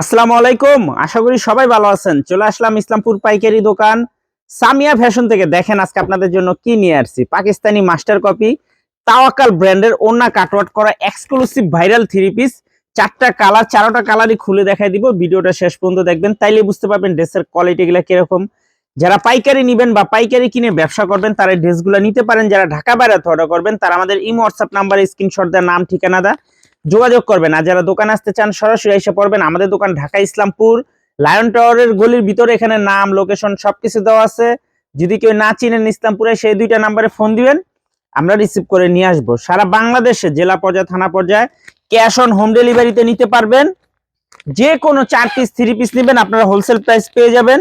আসসালামু আলাইকুম। আশা করি সবাই ভালো আছেন। চলে আসলাম ইসলামপুর পাইকারি দোকান। সামিয়া ফ্যাশন থেকে দেখেন আজকে আপনাদের জন্য কি নিয়ে আসছি। পাকিস্তানি মাস্টার কপি তাওয়াকাল ব্র্যান্ডের ওন্না কাটওয়াট করা এক্সক্লুসিভ ভাইরাল থ্রি পিস চারটা কালার, চারোটা কালারই খুলে দেখাই দিব। ভিডিওটা শেষ পর্যন্ত দেখবেন, তাইলে বুঝতে পারবেন ড্রেসের কোয়ালিটি গুলা কীরকম। যারা পাইকারি নিবেন বা পাইকারি কিনে ব্যবসা করবেন, তারা ড্রেসগুলো নিতে পারেন। যারা ঢাকা বাইরে অর্ডার করবেন, তারা আমাদের ইমো হোয়াটসঅ্যাপ নাম্বারে স্ক্রিনশট দেওয়ার নাম, ঠিকানা দা যোগাযোগ করবেন। আর যারা দোকানে আসতে চান, সরাসরি এসে পড়বেন। আমাদের দোকান ঢাকা ইসলামপুর, লায়ন টাওয়ারের গলির ভিতরে এখানে নাম, লোকেশন সবকিছু দেওয়া আছে। যদি কেউ না চিনেন ইসলামপুরে, সেই দুইটা নাম্বারে ফোন দিবেন। আমরা রিসিভ করে নিয়ে আসব। সারা বাংলাদেশে, জেলা পর্যায়ে, থানা পর্যায়ে ক্যাশ অন হোম ডেলিভারিতে নিতে পারবেন। যে কোনো চার পিস থ্রি পিস নেবেন, আপনারা হোলসেল প্রাইস পেয়ে যাবেন।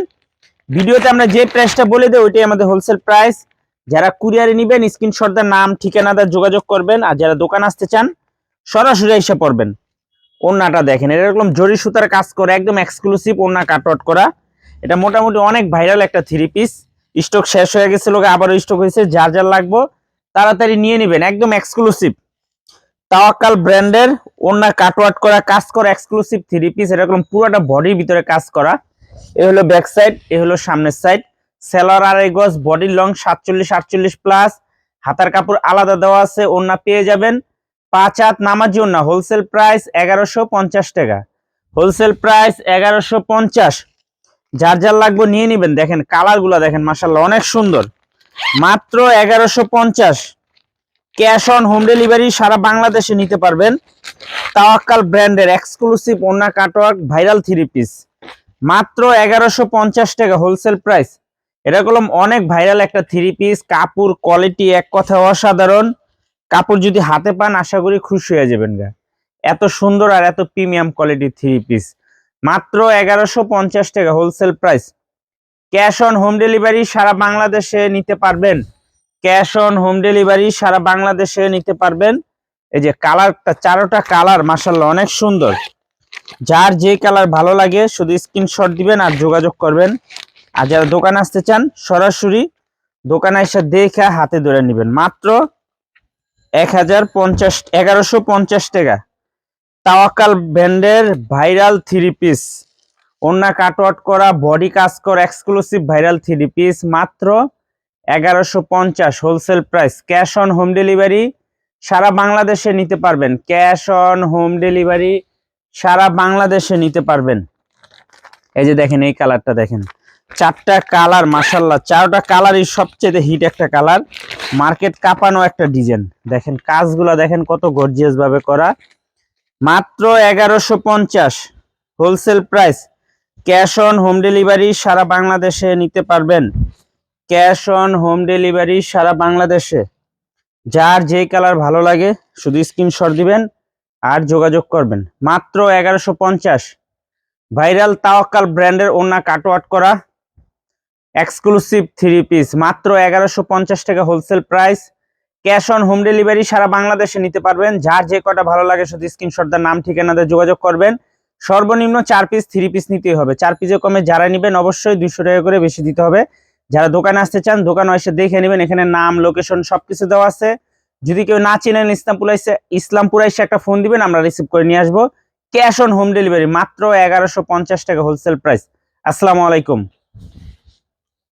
ভিডিওতে আমরা যে প্রাইসটা বলে দেই, ওইটাই আমাদের হোলসেল প্রাইস যারা কুরিয়ারে নেবেন স্ক্রিনশট দেওয়ার নাম, ঠিকানাদার যোগাযোগ করবেন। আর যারা দোকান আসতে চান সরাসরি এসে পড়বেন। ওন্নাটা দেখেন এটা এরকম জরি সুতার কাজ করে, একদম এক্সক্লুসিভ ওন্না কাটওয়াট করা। এটা মোটামুটি অনেক ভাইরাল একটা থ্রি পিস স্টক শেষ হয়ে গেছিল আবারও স্টক হয়েছে, যার যার লাগবো, তাড়াতাড়ি নিয়ে নেবেন, একদম এক্সক্লুসিভ তাওয়াক্কাল ব্র্যান্ডের ওন্না কাটওয়াট করা, কাজ করা এক্সক্লুসিভ থ্রি পিস এরকম পুরোটা বডির ভিতরে কাজ করা। এ হলো ব্যাক সাইড এ হলো সামনের সাইড সেলার আড়াই গজ বডির লং সাতচল্লিশ, আটচল্লিশ প্লাস হাতার কাপড় আলাদা দেওয়া আছে ওন্না পেয়ে যাবেন। পাঁচ হাত নামার জন্য হোলসেল প্রাইস এগারোশো পঞ্চাশ টাকা। হোলসেল প্রাইস এগারোশো পঞ্চাশ। যার যার লাগবে নিয়ে নিবেন। দেখেন কালারগুলা দেখেন মাসাল্লাহ অনেক সুন্দর। মাত্র এগারোশো পঞ্চাশ। ক্যাশ অন হোম ডেলিভারি সারা বাংলাদেশে নিতে পারবেন। তাওয়াক্কাল ব্র্যান্ডের এক্সক্লুসিভ ওন্না কাটওয়ার্ক ভাইরাল থ্রি পিস মাত্র এগারোশো পঞ্চাশ টাকা হোলসেল প্রাইস এটা কলম অনেক ভাইরাল একটা থ্রি পিস কাপড় কোয়ালিটি এক কথা অসাধারণ। কাপড় যদি হাতে পান, আশা করি খুশি হয়ে যাবেন গা। এত সুন্দর আর এত প্রিমিয়াম কোয়ালিটি থ্রি পিস মাত্র এগারোশো পঞ্চাশ টাকা wholesale price cash on home delivery সারা বাংলাদেশে নিতে পারবেন। ক্যাশ অন হোম ডেলিভারি সারা বাংলাদেশে নিতে পারবেন। এই যে কালারটা, চারোটা কালার মাসাল্লাহ অনেক সুন্দর। যার যে কালার ভালো লাগে, শুধু স্ক্রিনশট দিবেন আর যোগাযোগ করবেন। আর যারা দোকানে আসতে চান, সরাসরি দোকানে এসে দেখে হাতে ধরে নেবেন। মাত্র এক হাজার পঞ্চাশ, এগারোশো পঞ্চাশ টাকা। তাওয়াক্কাল ব্র্যান্ডের ভাইরাল থ্রি পিস। ওন্না কাটওয়াট করা, বডি কাজ করা, এক্সক্লুসিভ ভাইরাল থ্রি পিস, মাত্র এগারোশো পঞ্চাশ wholesale price. Cash on home delivery সারা বাংলাদেশে নিতে পারবেন। ক্যাশ অন হোম ডেলিভারি সারা বাংলাদেশে নিতে পারবেন। এই যে দেখেন, এই কালারটা দেখেন। চারটা কালার মাসাল্লাহ চারটা কালারই সবচেয়ে হিট একটা কালার। মার্কেট কাঁপানো একটা ডিজাইন। দেখেন, কাজগুলা দেখেন কত গর্জিয়াস ভাবে করা। মাত্র এগারোশো পঞ্চাশ wholesale price cash on home delivery সারা বাংলাদেশে নিতে পারবেন। ক্যাশ অন হোম ডেলিভারি সারা বাংলাদেশে। যার যে কালার ভালো লাগে, শুধু স্ক্রিনশট দিবেন আর যোগাযোগ করবেন। মাত্র এগারোশো পঞ্চাশ। ভাইরাল তাওয়াক্কাল ব্র্যান্ডের ওনা কাটওয়াট করা। এক্সক্লুসিভ থ্রি পিস মাত্র এগারোশো পঞ্চাশ টাকা wholesale price cash on home delivery সারা বাংলাদেশে নিতে পারবেন। যার যে কটা ভালো লাগে শুধু স্ক্রিনশট দেওয়ার নাম ঠিকানাতে যোগাযোগ করবেন। সর্বনিম্ন চার পিস থ্রি পিস নিতেই হবে। চার পিসে কমে যারা নেবেন অবশ্যই দুশো টাকা করে বেশি দিতে হবে। যারা দোকানে আসতে চান, দোকানে এসে দেখে নেবেন। এখানে নাম লোকেশন সবকিছু দেওয়া আছে। যদি কেউ না চিনেন ইসলামপুর এসে ইসলামপুর এসে একটা ফোন দিবেন, আমরা রিসিভ করে নিয়ে আসব। ক্যাশ অন হোম ডেলিভারি মাত্র এগারোশো টাকা হোলসেল প্রাইস আসসালামু আলাইকুম।